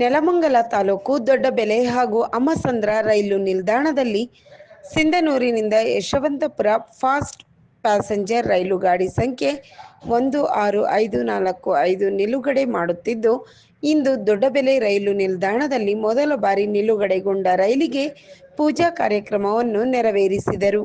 ನೆಲಮಂಗಲ ತಾಲೂಕು ದೊಡ್ಡಬೆಲೆ ಹಾಗೂ ಅಮ್ಮಸಂದ್ರ ರೈಲು ನಿಲ್ದಾಣದಲ್ಲಿ ಸಿಂಧನೂರಿನಿಂದ ಯಶವಂತಪುರ ಫಾಸ್ಟ್ ಪ್ಯಾಸೆಂಜರ್ ರೈಲು ಗಾಡಿ ಸಂಖ್ಯೆ ಒಂದು, ಆರು, ಐದು, ನಾಲ್ಕು, ಐದು ನಿಲುಗಡೆ ಮಾಡುತ್ತಿದ್ದು, ಇಂದು ದೊಡ್ಡಬೆಲೆ ರೈಲು ನಿಲ್ದಾಣದಲ್ಲಿ ಮೊದಲ ಬಾರಿ ನಿಲುಗಡೆಗೊಂಡ ರೈಲಿಗೆ ಪೂಜಾ ಕಾರ್ಯಕ್ರಮವನ್ನು ನೆರವೇರಿಸಿದರು.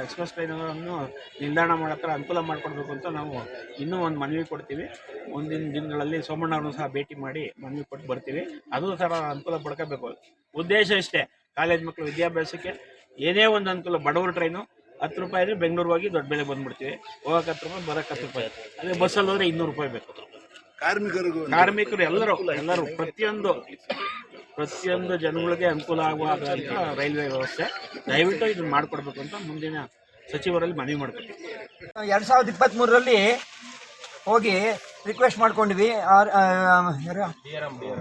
ಎಕ್ಸ್ಪ್ರೆಸ್ ಟ್ರೈನನ್ನು ನಿಲ್ದಾಣ ಮಾಡೋಕ್ಕೆ ಅನುಕೂಲ ಮಾಡಿಕೊಡ್ಬೇಕು ಅಂತ ನಾವು ಇನ್ನೂ ಒಂದು ಮನವಿ ಕೊಡ್ತೀವಿ. ಮುಂದಿನ ದಿನಗಳಲ್ಲಿ ಸೋಮಣ್ಣವ್ರನ್ನೂ ಸಹ ಭೇಟಿ ಮಾಡಿ ಮನವಿ ಕೊಟ್ಟು ಬರ್ತೀವಿ. ಅದು ಸಹ ಅನುಕೂಲ ಪಡ್ಕೋಬೇಕು. ಉದ್ದೇಶ ಇಷ್ಟೇ ಕಾಲೇಜ್ ಮಕ್ಕಳು ವಿದ್ಯಾಭ್ಯಾಸಕ್ಕೆ ಏನೇ ಒಂದು ಅನುಕೂಲ ಬಡವ್ರ ಟ್ರೈನು ಹತ್ತು ರೂಪಾಯಿ ಆದರೆ ಬೆಂಗಳೂರು ಹೋಗಿ ದೊಡ್ಡ ಬೆಲೆ ಬಂದ್ಬಿಡ್ತೀವಿ. ಹೋಗಕ್ಕೆ ಹತ್ತು ರೂಪಾಯಿ ಬರೋಕ್ಕೆ ಹತ್ತು ರೂಪಾಯಿ. ಅದೇ ಬಸ್ಸಲ್ಲಿ ಹೋದರೆ ಇನ್ನೂರು ರೂಪಾಯಿ ಬೇಕು. ಕಾರ್ಮಿಕರಿಗೂ ಕಾರ್ಮಿಕರು ಎಲ್ಲರೂ ಎಲ್ಲರೂ ಪ್ರತಿಯೊಂದು ಪ್ರತಿಯೊಂದು ಜನಗಳಿಗೆ ಅನುಕೂಲ ಆಗುವಂಥ ರೈಲ್ವೆ ವ್ಯವಸ್ಥೆ. ದಯವಿಟ್ಟು ಇದನ್ನ ಮಾಡಿಕೊಡ್ಬೇಕು ಅಂತ ಮುಂದಿನ ಸಚಿವರಲ್ಲಿ ಮನವಿ ಮಾಡ್ಕೊತೀವಿ ಎರಡು ಸಾವಿರದ ಇಪ್ಪತ್ತ್ಮೂರರಲ್ಲಿ ಹೋಗಿ ರಿಕ್ವೆಸ್ಟ್ ಮಾಡ್ಕೊಂಡ್ವಿ R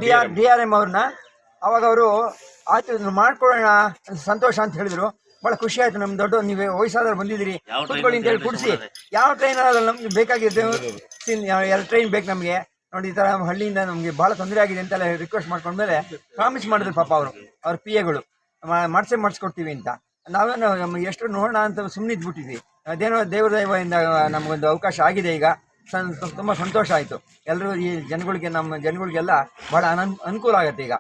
D R D R M ಅವ್ರನ್ನ. ಅವಾಗ ಅವರು ಆಯ್ತು ಇದನ್ನು ಮಾಡ್ಕೊಳ್ಳೋಣ ಸಂತೋಷ ಅಂತ ಹೇಳಿದ್ರು. ಭಾಳ ಖುಷಿ ಆಯ್ತು ನಮ್ಮ ದೊಡ್ಡ ನೀವು ವಯಸ್ಸಾದ್ರೆ ಬಂದಿದ್ದೀರಿ. ಕೂತ್ಕೊಳ್ಳಿ ಅಂತ ಹೇಳಿ ಕುಡಿಸಿ. ಯಾವ ಟ್ರೈನ್ ನಮ್ಗೆ ಬೇಕಾಗಿದ್ದು ಎರಡು ಟ್ರೈನ್ ಬೇಕು ನಮಗೆ. ನೋಡಿ, ಈ ಥರ ಹಳ್ಳಿಯಿಂದ ನಮಗೆ ಬಹಳ ತೊಂದರೆ ಆಗಿದೆ ಅಂತೆಲ್ಲ ರಿಕ್ವೆಸ್ಟ್ ಮಾಡ್ಕೊಂಡ್ಮೇಲೆ ಪ್ರಾಮಿಸ್ ಮಾಡಿದ್ರು ಪಾಪ ಅವರು, ಅವ್ರ ಪಿ ಎಗಳು ಮಾಡಿಸೇ ಮಾಡಿಸ್ಕೊಡ್ತೀವಿ ಅಂತ. ನಾವೇನು ನಮ್ಗೆ ಎಷ್ಟು ನೋಡೋಣ ಅಂತ ಸುಮ್ಮನೆ ಇದ್ಬಿಟ್ಟಿದ್ವಿ. ಅದೇನೋ ದೇವ್ರ ದೈವದಿಂದ ನಮಗೊಂದು ಅವಕಾಶ ಆಗಿದೆ ಈಗ. ಸನ್ ತುಂಬ ಸಂತೋಷ ಆಯಿತು. ಎಲ್ಲರೂ ಈ ಜನಗಳಿಗೆ, ನಮ್ಮ ಜನಗಳಿಗೆಲ್ಲ ಭಾಳ ಅನನ್, ಅನುಕೂಲ ಆಗುತ್ತೆ ಈಗ.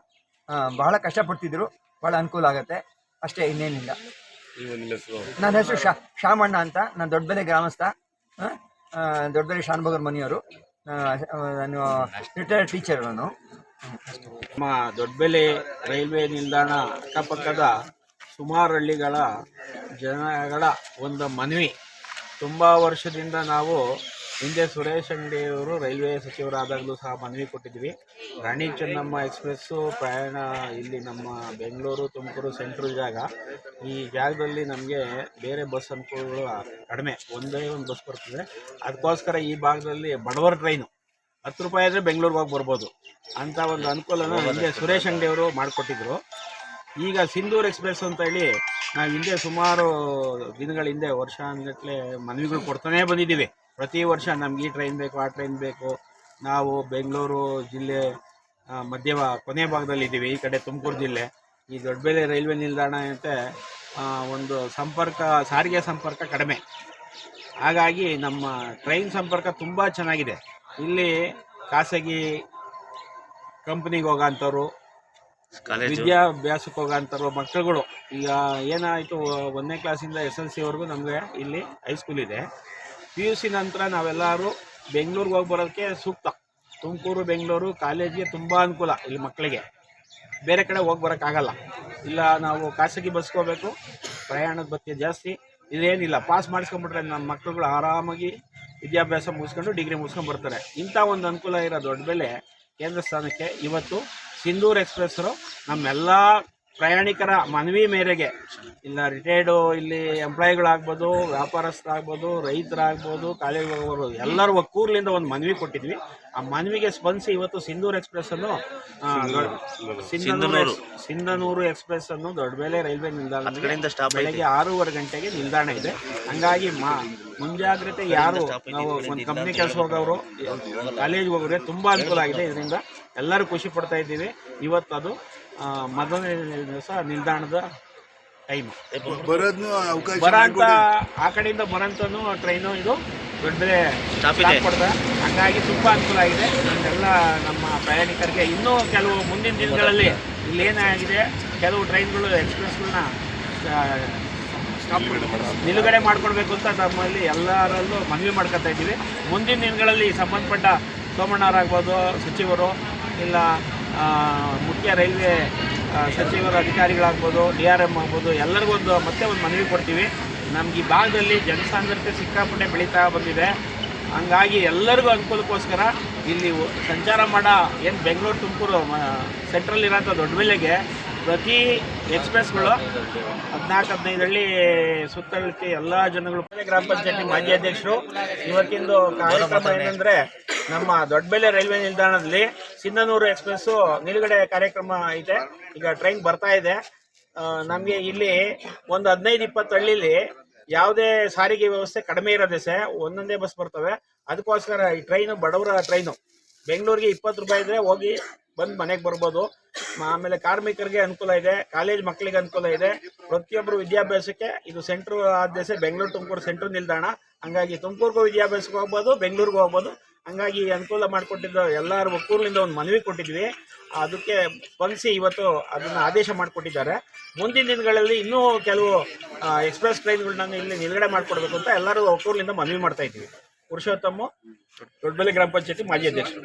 ಬಹಳ ಕಷ್ಟಪಡ್ತಿದ್ರು ಭಾಳ ಅನುಕೂಲ ಆಗುತ್ತೆ. ಅಷ್ಟೇ ಇನ್ನೇನಿಲ್ಲ. ನನ್ನ ಹೆಸರು ಶಾ ಶಾಮಣ್ಣ ಅಂತ. ನಾನು ದೊಡ್ಡಬೆಲೆ ಗ್ರಾಮಸ್ಥ. ದೊಡ್ಡಬೆಲೆ ಶಾನ್ಭಗರ್ ಮನೆಯವರು. ನಾನು ರಿಟೈರ್ಡ್ ಟೀಚರ್ ನಾನು ನಮ್ಮ ದೊಡ್ಡಬೆಲೆ ರೈಲ್ವೆ ನಿಲ್ದಾಣ ಅಕ್ಕಪಕ್ಕದ ಸುಮಾರು ಹಳ್ಳಿಗಳ ಜನಗಳ ಒಂದು ಮನವಿ. ತುಂಬ ವರ್ಷದಿಂದ ನಾವು ಹಿಂದೆ ಸುರೇಶ್ ಅಂಗಡಿಯವರು ರೈಲ್ವೆ ಸಚಿವರಾದಾಗಲೂ ಸಹ ಮನವಿ ಕೊಟ್ಟಿದ್ವಿ. ರಾಣಿ ಚೆನ್ನಮ್ಮ ಎಕ್ಸ್ಪ್ರೆಸ್ಸು, ಪ್ರಯಾಣ ಇಲ್ಲಿ ನಮ್ಮ ಬೆಂಗಳೂರು, ತುಮಕೂರು, ಸೆಂಟ್ರಲ್ ಜಾಗ. ಈ ಜಾಗದಲ್ಲಿ ನಮಗೆ ಬೇರೆ ಬಸ್ ಅನುಕೂಲಗಳು ಕಡಿಮೆ. ಒಂದೇ ಒಂದು ಬಸ್ ಬರ್ತದೆ. ಅದಕ್ಕೋಸ್ಕರ ಈ ಭಾಗದಲ್ಲಿ ಬಡವರ ಟ್ರೈನು. ಹತ್ತು ರೂಪಾಯಿ ಆದರೆ ಬೆಂಗಳೂರಿಗೆ ಹೋಗಿ ಬರ್ಬೋದು. ಅಂತ ಒಂದು ಅನುಕೂಲನ ಹಿಂದೆ ಸುರೇಶ್ ಅಂಗಡಿಯವರು ಮಾಡಿಕೊಟ್ಟಿದ್ರು. ಈಗ ಸಿಂಧೂರ್ ಎಕ್ಸ್ಪ್ರೆಸ್ ಅಂತ ಹೇಳಿ ನಾವು ಹಿಂದೆ ಸುಮಾರು ದಿನಗಳ ಹಿಂದೆ ವರ್ಷ ಅಂಗಟ್ಲೆ ಮನವಿಗಳು ಕೊಡ್ತಾನೇ ಬಂದಿದ್ದೀವಿ. ಪ್ರತಿ ವರ್ಷ ನಮ್ಗೆ ಈ ಟ್ರೈನ್ ಬೇಕು ಆ ಟ್ರೈನ್ ಬೇಕು. ನಾವು ಬೆಂಗಳೂರು ಜಿಲ್ಲೆ ಮಧ್ಯ ಕೊನೆ ಭಾಗದಲ್ಲಿ ಇದ್ದೀವಿ ಈ ಕಡೆ ತುಮಕೂರು ಜಿಲ್ಲೆ. ಈ ದೊಡ್ಡಬೆಲೆ ರೈಲ್ವೆ ನಿಲ್ದಾಣ ಅಂತೆ ಒಂದು ಸಂಪರ್ಕ ಸಾರಿಗೆ ಸಂಪರ್ಕ ಕಡಿಮೆ. ಹಾಗಾಗಿ ನಮ್ಮ ಟ್ರೈನ್ ಸಂಪರ್ಕ ತುಂಬ ಚೆನ್ನಾಗಿದೆ. ಇಲ್ಲಿ ಖಾಸಗಿ ಕಂಪ್ನಿಗೆ ಹೋಗೋಂಥವ್ರು ವಿದ್ಯಾಭ್ಯಾಸಕ್ಕೆ ಹೋಗೋಂಥವ್ರು ಮಕ್ಕಳುಗಳು. ಈಗ ಏನಾಯಿತು ಒಂದನೇ ಕ್ಲಾಸಿಂದ ಎಸ್ ಎಲ್ ಸಿವರೆಗೂ ನಮಗೆ ಇಲ್ಲಿ ಹೈಸ್ಕೂಲ್ ಇದೆ. ಪಿ ಯು ಸಿ ನಂತರ ನಾವೆಲ್ಲರೂ ಬೆಂಗಳೂರಿಗೆ ಹೋಗಿ ಬರೋದಕ್ಕೆ ಸೂಕ್ತ. ತುಮಕೂರು, ಬೆಂಗಳೂರು ಕಾಲೇಜಿಗೆ ತುಂಬ ಅನುಕೂಲ ಇಲ್ಲಿ ಮಕ್ಕಳಿಗೆ ಬೇರೆ ಕಡೆ ಹೋಗಿ ಬರೋಕ್ಕಾಗಲ್ಲ. ಇಲ್ಲ ನಾವು ಖಾಸಗಿ ಬಸ್ಗೆ ಪ್ರಯಾಣದ ಬಗ್ಗೆ ಜಾಸ್ತಿ. ಇದೇನಿಲ್ಲ ಪಾಸ್ ಮಾಡಿಸ್ಕೊಂಡ್ಬಿಟ್ರೆ ನಮ್ಮ ಮಕ್ಕಳುಗಳು ಆರಾಮಾಗಿ ವಿದ್ಯಾಭ್ಯಾಸ ಮುಗಿಸ್ಕೊಂಡು ಡಿಗ್ರಿ ಮುಗಿಸ್ಕೊಂಡು ಬರ್ತಾರೆ. ಇಂಥ ಒಂದು ಅನುಕೂಲ ಇರೋ ದೊಡ್ಡ ಬೆಲೆ ಕೇಂದ್ರ ಸ್ಥಾನಕ್ಕೆ ಇವತ್ತು ಸಿಂಧೂರ್ ಎಕ್ಸ್ಪ್ರೆಸ್ಸರು ನಮ್ಮೆಲ್ಲ ಪ್ರಯಾಣಿಕರ ಮನವಿ ಮೇರೆಗೆ ಇಲ್ಲ ರಿಟೈರ್ಡು ಇಲ್ಲಿ ಎಂಪ್ಲಾಯಿಗಳಾಗ್ಬೋದು ವ್ಯಾಪಾರಸ್ಥರಾಗ್ಬೋದು ರೈತರಾಗ್ಬೋದು ಕಾಲೇಜ್ ಹೋಗೋರು ಎಲ್ಲರೂ ಒಕ್ಕೂರ್ಲಿಂದ ಒಂದು ಮನವಿ ಕೊಟ್ಟಿದ್ವಿ. ಆ ಮನವಿಗೆ ಸ್ಪಂದಿಸಿ ಇವತ್ತು ಸಿಂಧೂರು ಎಕ್ಸ್ಪ್ರೆಸ್ ಅನ್ನು ದೊಡ್ಡ- ಸಿಂಧನೂರು ಸಿಂಧನೂರು. ಎಕ್ಸ್ಪ್ರೆಸ್ ಅನ್ನು ದೊಡ್ಡಬೇಲೆ ರೈಲ್ವೆ ನಿಲ್ದಾಣ ಬೆಳಗ್ಗೆ ಆರೂವರೆ ಗಂಟೆಗೆ ನಿಲ್ದಾಣ ಇದೆ. ಹಂಗಾಗಿ ಮಾ ಮುಂಜಾಗ್ರತೆ ಯಾರು ನಾವು ಒಂದು ಕಂಪ್ನಿ ಕೆಲಸ ಹೋಗೋರು ಕಾಲೇಜ್ ಹೋಗೋರಿಗೆ ತುಂಬಾ ಅನುಕೂಲ ಆಗಿದೆ ಇದರಿಂದ. ಎಲ್ಲರೂ ಖುಷಿ ಪಡ್ತಾ ಇದ್ದೀವಿ. ಇವತ್ತು ಅದು ಮೊದಲನೇ ದಿವಸ ನಿಲ್ದಾಣದ ಟೈಮ್ ಬರೋದ್ನು ಅವಕಾಶ ಬರ ಅಂತ ಮಾಡ್ಕೊಡಿ. ಆ ಕಡೆಯಿಂದ ಬರೋಂಥನು ಟ್ರೈನು ಇದು. ದೊಡ್ಡ ಬೆಲೆ ಸ್ಟಾಪ್ ಕೊಡ್ತಾರೆ ಹಂಗಾಗಿ ತುಂಬ ಅನುಕೂಲ ಆಗಿದೆ. ಎಲ್ಲ ನಮ್ಮ ಪ್ರಯಾಣಿಕರಿಗೆ ಇನ್ನೂ ಕೆಲವು ಮುಂದಿನ ದಿನಗಳಲ್ಲಿ ಇಲ್ಲಿ ಏನಾಗಿದೆ ಕೆಲವು ಟ್ರೈನ್ಗಳು ಎಕ್ಸ್ಪ್ರೆಸ್ಗಳನ್ನ ಸ್ಟಾಪ್ ನಿಲುಗಡೆ ಮಾಡ್ಕೊಡ್ಬೇಕು ಅಂತ ನಮ್ಮಲ್ಲಿ ಎಲ್ಲರಲ್ಲೂ ಮನವಿ ಮಾಡ್ಕೊತಾ ಇದ್ದೀವಿ. ಮುಂದಿನ ದಿನಗಳಲ್ಲಿ ಸಂಬಂಧಪಟ್ಟ ಸೋಮಣ್ಣವರಾಗ್ಬೋದು ಸಚಿವರು ಇಲ್ಲ ಮುಖ್ಯ ರೈಲ್ವೆ ಸಚಿವರ ಅಧಿಕಾರಿಗಳಾಗ್ಬೋದು, ಡಿ ಆರ್ ಎಂ ಆಗ್ಬೋದು, ಎಲ್ಲರಿಗೂ ಒಂದು, ಮತ್ತೆ ಒಂದು ಮನವಿ ಕೊಡ್ತೀವಿ. ನಮ್ಗೆ ಈ ಭಾಗದಲ್ಲಿ ಜನಸಾಂದ್ರತೆ ಸಿಕ್ಕಾಪಟ್ಟೆ ಬೆಳೀತಾ ಬಂದಿದೆ. ಹಂಗಾಗಿ ಎಲ್ಲರಿಗೂ ಅನುಕೂಲಕ್ಕೋಸ್ಕರ ಇಲ್ಲಿ ಸಂಚಾರ ಮಾಡೋ, ಏನು ಬೆಂಗಳೂರು, ತುಮಕೂರು ಸೆಂಟ್ರಲ್ ಇರೋಂಥ ದೊಡ್ಡ ಬೆಲೆಗೆ ಪ್ರತಿ ಎಕ್ಸ್ಪ್ರೆಸ್ಗಳು ಹದಿನಾಲ್ಕು ಹದಿನೈದರಲ್ಲಿ ಸುತ್ತಳತೆ ಎಲ್ಲ ಜನಗಳು, ಗ್ರಾಮ ಪಂಚಾಯತಿ ಮಾಜಿ ಅಧ್ಯಕ್ಷರು, ಇವತ್ತಿಂದು ಕಾರ್ಯಕ್ರಮ ಏನಂದ್ರೆ ನಮ್ಮ ದೊಡ್ಡಬೆಲೆ ರೈಲ್ವೆ ನಿಲ್ದಾಣದಲ್ಲಿ ಸಿಂಧನೂರು ಎಕ್ಸ್ಪ್ರೆಸ್ ನಿಲುಗಡೆ ಕಾರ್ಯಕ್ರಮ ಇದೆ. ಈಗ ಟ್ರೈನ್ ಬರ್ತಾ ಇದೆ. ನಮಗೆ ಇಲ್ಲಿ ಒಂದು ಹದಿನೈದು ಇಪ್ಪತ್ತು ಹಳ್ಳಿಲಿ ಯಾವುದೇ ಸಾರಿಗೆ ವ್ಯವಸ್ಥೆ ಕಡಿಮೆ ಇರೋದೇ ಸೆ, ಒಂದೊಂದೇ ಬಸ್ ಬರ್ತವೆ. ಅದಕ್ಕೋಸ್ಕರ ಈ ಟ್ರೈನು ಬಡವರ ಟ್ರೈನು ಬೆಂಗಳೂರಿಗೆ ಇಪ್ಪತ್ತು ರೂಪಾಯಿ ಇದ್ರೆ ಹೋಗಿ ಬಂದು ಮನೆಗೆ ಬರ್ಬೋದು. ಆಮೇಲೆ ಕಾರ್ಮಿಕರಿಗೆ ಅನುಕೂಲ ಇದೆ, ಕಾಲೇಜ್ ಮಕ್ಕಳಿಗೆ ಅನುಕೂಲ ಇದೆ. ಪ್ರತಿಯೊಬ್ಬರು ವಿದ್ಯಾಭ್ಯಾಸಕ್ಕೆ ಇದು ಸೆಂಟ್ರ್ ಆದ್ಯಸೆ ಬೆಂಗಳೂರು ತುಮಕೂರು ಸೆಂಟ್ರ್ ನಿಲ್ದಾಣ. ಹಂಗಾಗಿ ತುಮಕೂರಿಗೂ ವಿದ್ಯಾಭ್ಯಾಸಕ್ಕೆ ಹೋಗ್ಬೋದು, ಬೆಂಗಳೂರಿಗೂ ಹೋಗ್ಬೋದು. ಹಂಗಾಗಿ ಅನುಕೂಲ ಮಾಡಿಕೊಟ್ಟಿದ್ದ ಎಲ್ಲರ ಒಕ್ಕೂರಿನಿಂದ ಒಂದು ಮನವಿ ಕೊಟ್ಟಿದ್ವಿ. ಅದಕ್ಕೆ ಸ್ಪಂದಿಸಿ ಇವತ್ತು ಅದನ್ನ ಆದೇಶ ಮಾಡಿಕೊಟ್ಟಿದ್ದಾರೆ. ಮುಂದಿನ ದಿನಗಳಲ್ಲಿ ಇನ್ನೂ ಕೆಲವು ಎಕ್ಸ್ಪ್ರೆಸ್ ಟ್ರೈನ್ಗಳನ್ನ ಇಲ್ಲಿ ನಿಲುಗಡೆ ಮಾಡಿಕೊಡ್ಬೇಕು ಅಂತ ಎಲ್ಲರೂ ಒಕ್ಕೂರಿನಿಂದ ಮನವಿ ಮಾಡ್ತಾ ಇದ್ದೀವಿ. ಪುರುಷೋತ್ತಮ, ದೊಡ್ಡಬಳ್ಳಿ ಗ್ರಾಮ ಪಂಚಾಯತಿ ಮಾಜಿ ಅಧ್ಯಕ್ಷರು.